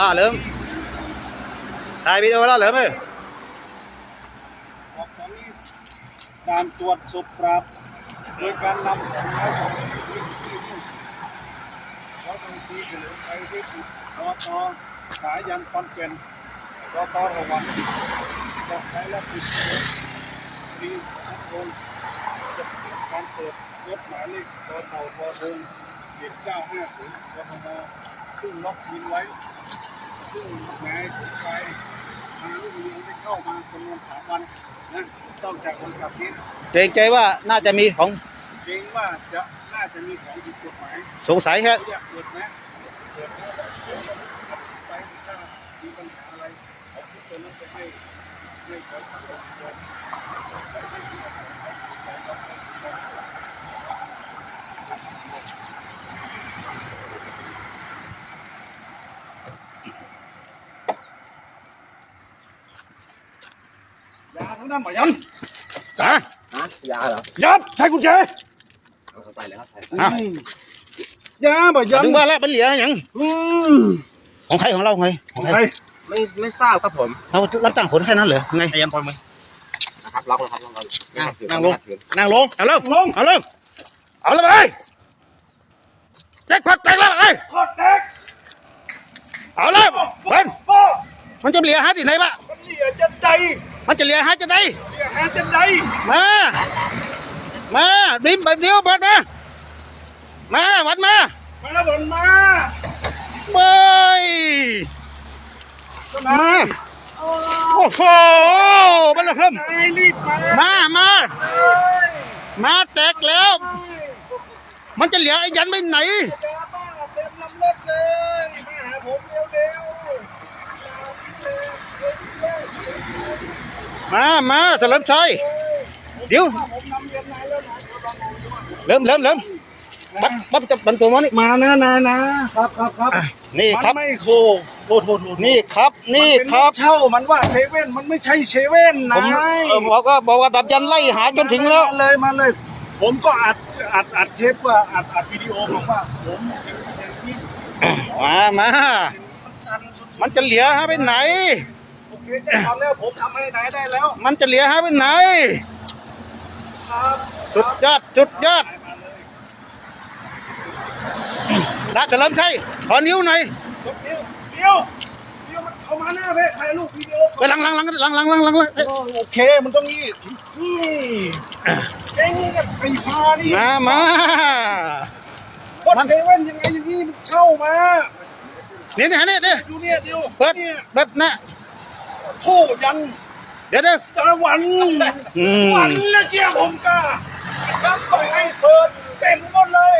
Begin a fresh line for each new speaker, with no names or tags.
อ่าเหลิมถ่ายวิดีโอแล้วเหลิมเอ้ย
ออกตอนนี้ด่านตรวจศพปราบโดยการนำของไม้ของร้อยตำรวจตรีเฉลิมชัยที่ติดรอตอสายันคอนเกนรอตอระวังจะใช้และติดรีทุกคนจะเกิดการเปิดรถหมายเลขต่อเต่าพอเทิงเจ็ดเก้าห้าศูนย์กทมซึ่งล็อกซีนไว้ ซึ่งนายสุดไปทางลูกเรได้เข้ามาจำนวนสามวันนะต้องจากคนสับนี้
เกรงใจว่าน่าจะมีของ
เกรงว่าจะน่าจะมีของผิดกฎหมาย
สงสัยแค่
เรียกเกิดนะเกิดแล้วไปถ้ามีปัญหาอะไรเอาคลิปตัวนั้นไปให้ให้ขอสั่งเลยยาทั้ง นั้นหมอยัน
อะ
ฮะยาเหรอ
ยับใช้กุญแจ
เอาเข้าไปเลยครับใส่
อะ
ยาบ่ยัน
ถึงว่าแล้วมันเหลืออย่าง
อืม
ของใครของเราไงของ
ใค
ใค
ร
ร
ไม่ไม่ทราบครับผม
เรารับจ้างขนแค่นั้นเหรอไง
เตรียมพอมือ
นะครับล็อกเลยครับล็อกเลย
นั่งลงนั่งลง
เอาเริ่ม
ลง
เอาเริ่มเอาเลยไปแจ็คพอตแตกแล้วไป
ขอดแตก
เอาเริ่มเบิ้ล
ป้อ
มันจะเหลือหาที่ไหนบะ
มันเหลี่ยจะใด
มันจะเหลือหาจะไหน
เหลี่ยหาจะใด
Má chỉ lìa hai trên đây. Hai trên đây. Má. Má, đi bật điếu bật má. Má, bật má. Má bật má. Mày. Má.
Ô phô, bắt là không. Má, má. Má tẹt léo. Má chỉ lìa ai dành bên này. Má, ผมเร็วๆ
มามาเสลิมชัยเดี๋ยว
ผมนำเรียนนายแล้วนะเดี๋ยวลองดูด้วย
เริ่มเริ่มเริ่มบัดบัดจะบันตัวมันนี่
มานะนะนะครับครับครับ
อะนี่ครับ
มันไม่โคโทษโทษโทษ
นี่ครับนี่ค
มั
รับ
เป็นเช่ามันว่าเซเว่นมันไม่ใช่เซเว่น
ผ
นะ
มเอ่อบอกว่าบอกว่าดับยันไล่หาจนถึงแล้ว
มาเลยมาเลย ผมก็อัดอัดอัดเทปว่าอัดอัดวิดีโอบอกว่าผมเป็นอย่างนี้
มามา
มันสั่นสุด
มันจะเหลือหาไปไหน
ๆโอเคได้ทำแล้วผมทำให้ไหนได้แล้ว
มันจะเหลือหาไปไหน
ครับ
สุดยอดสุดยอด
มาเลย
นะเฉลิมชัยขอนิ้วหน่อย
เดี๋ยวเดี๋ยวเดี๋ยวเดี๋ยวมันเข้ามาหน้าเพ่ถ่ายรูปวิดีโอ
ไปหลังหลังหลังหลังหลังหลังหลังหลัง
โอ้โอเคมันต้องนี่นี่เจ๊งกับไอ้พานี่
มามา
วัดเซเว่นยังไงอย่างนี้มันเข้ามา
เนี่ยเนี่ยเนี่ยเนี่ย
ดูเนี่ยเดียว
เปิด
เนี่ย
เปิดนะ
ทู่ยัน
เดี๋ยวเดี๋ยว
จันวันวันแล้เจียผมกล้าครับไปให้เพลินเต็มหมดเลย